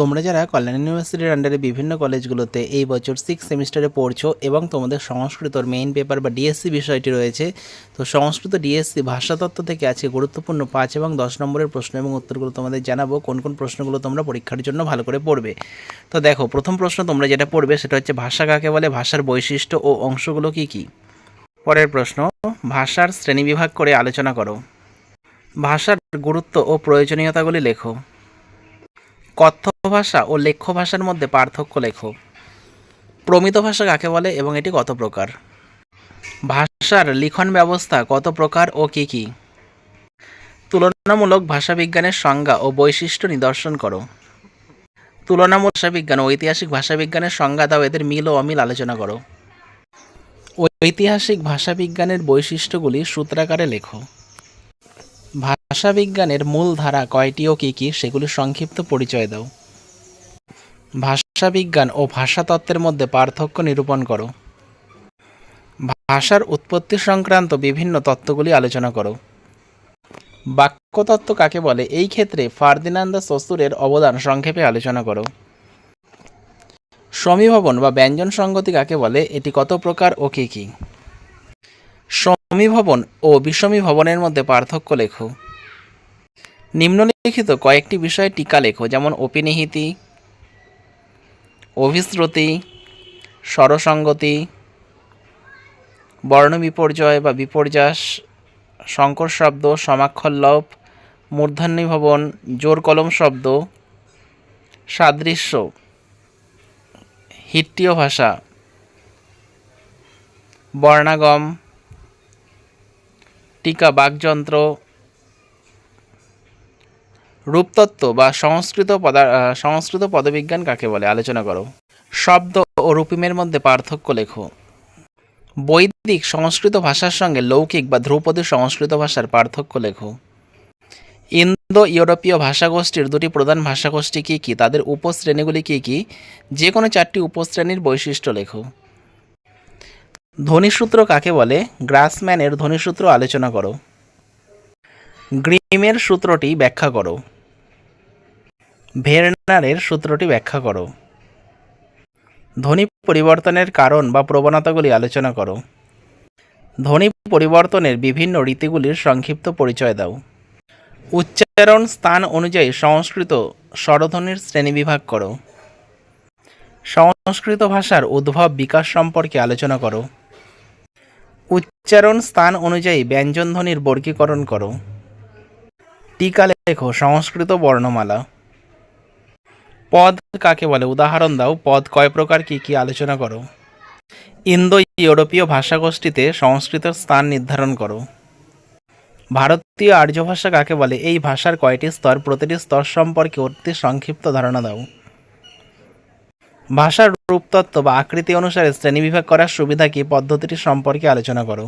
তোমরা যারা কল্যাণ ইউনিভার্সিটির আন্ডারে বিভিন্ন কলেজগুলোতে এই বছর সিক্স সেমিস্টারে পড়ছো এবং তোমাদের সংস্কৃতর মেইন পেপার বা ডিএসসি বিষয়টি রয়েছে, তো সংস্কৃত ডিএসসি ভাষাতত্ত্ব থেকে আজকে গুরুত্বপূর্ণ পাঁচ এবং দশ নম্বরের প্রশ্ন এবং উত্তরগুলো তোমাদের জানাব, কোন কোন প্রশ্নগুলো তোমরা পরীক্ষার জন্য ভালো করে পড়বে। তো দেখো, প্রথম প্রশ্ন তোমরা যেটা পড়বে সেটা হচ্ছে ভাষা কাকে বলে, ভাষার বৈশিষ্ট্য ও অংশগুলো কী কী? পরের প্রশ্ন, ভাষার শ্রেণীবিভাগ করে আলোচনা করো। ভাষার গুরুত্ব ও প্রয়োজনীয়তাগুলি লেখো। কথ্য ভাষা ও লেখ্য ভাষার মধ্যে পার্থক্য লেখো। প্রমিত ভাষা কাকে বলে এবং এটি কত প্রকার? ভাষার লিখন ব্যবস্থা কত প্রকার ও কি কি? তুলনামূলক ভাষাবিজ্ঞানের সংজ্ঞা ও বৈশিষ্ট্য নিদর্শন করো। তুলনামূলক ভাষাবিজ্ঞান ও ঐতিহাসিক ভাষাবিজ্ঞানের সংজ্ঞা দাও, এদের মিল ও অমিল আলোচনা করো। ঐতিহাসিক ভাষাবিজ্ঞানের বৈশিষ্ট্যগুলি সূত্রাকারে লেখো। ভাষাবিজ্ঞানের মূল ধারা কয়টি ও কী কী সেগুলি সংক্ষিপ্ত পরিচয় দাও। ভাষাবিজ্ঞান ও ভাষাতত্ত্বের মধ্যে পার্থক্য নিরূপণ করো। ভাষার উৎপত্তি সংক্রান্ত বিভিন্ন তত্ত্বগুলি আলোচনা করো। বাক্যতত্ত্ব কাকে বলে? এই ক্ষেত্রে ফার্দিনান্দা শ্বশুরের অবদান সংক্ষেপে আলোচনা করো। সমীভবন বা ব্যঞ্জন সঙ্গতি কাকে বলে? এটি কত প্রকার ও কী কী? সমীভবন ও বিষমী ভবনের মধ্যে পার্থক্য লেখো। নিম্নলিখিত কয়েকটি বিষয়ে টিকা লেখো, যেমন অপিনিহিতি, অভিশ্রুতি, স্বরসঙ্গতি বর্ণ বিপর্যয় বা বিপর্যাস সংকর শব্দ সমাক্ষরলোপ মূর্ধন্য ভবন, জোর কলম শব্দ, সাদৃশ্য হিট্টীয় ভাষা, বর্ণাগম, টিকা বাকযন্ত্র রূপতত্ত্ব বা সংস্কৃত পদা সংস্কৃত পদবিজ্ঞান কাকে বলে? আলোচনা করো। শব্দ ও রূপিমের মধ্যে পার্থক্য লেখো। বৈদিক সংস্কৃত ভাষার সঙ্গে লৌকিক বা ধ্রুপদী সংস্কৃত ভাষার পার্থক্য লেখো। ইন্দো ইউরোপীয় ভাষাগোষ্ঠীর দুটি প্রধান ভাষাগোষ্ঠী কী কী? তাদের উপশ্রেণীগুলি কী কী? যে কোনো চারটি উপশ্রেণীর বৈশিষ্ট্য লেখো। ধ্বনিসূত্র কাকে বলে? গ্রাসম্যানের ধ্বনিসূত্র আলোচনা করো। গ্রিমের সূত্রটি ব্যাখ্যা করো। ভেরনারের সূত্রটি ব্যাখ্যা করো। ধ্বনি পরিবর্তনের কারণ বা প্রবণতাগুলি আলোচনা করো। ধ্বনি পরিবর্তনের বিভিন্ন রীতিগুলির সংক্ষিপ্ত পরিচয় দাও। উচ্চারণ স্থান অনুযায়ী সংস্কৃত স্বরধ্বনির শ্রেণীবিভাগ করো। সংস্কৃত ভাষার উদ্ভব বিকাশ সম্পর্কে আলোচনা করো। উচ্চারণ স্থান অনুযায়ী ব্যঞ্জনধ্বনির বর্গীকরণ করো। টিকা লেখো, সংস্কৃত বর্ণমালা। পদ কাকে বলে? উদাহরণ দাও, পদ কয় প্রকার, কি কি আলোচনা করো। ইন্দো ইউরোপীয় ভাষাগোষ্ঠীতে সংস্কৃতের স্থান নির্ধারণ করো। ভারতীয় আর্য ভাষা কাকে বলে? এই ভাষার কয়টি স্তর, প্রতিটি স্তর সম্পর্কে অতি সংক্ষিপ্ত ধারণা দাও। ভাষার রূপতত্ত্ব বা আকৃতি অনুসারে শ্রেণীবিভাগ করার সুবিধা কি? পদ্ধতিটি সম্পর্কে আলোচনা করো।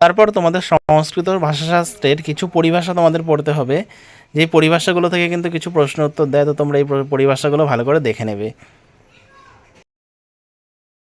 তারপর তোমাদের সংস্কৃত ভাষাশাস্ত্রের কিছু পরিভাষা তোমাদের পড়তে হবে। যে পরিভাষাগুলো থেকে কিন্তু কিছু প্রশ্ন উত্তর দেয়, তো তোমরা এই পরিভাষাগুলো ভালো করে দেখে নেবে।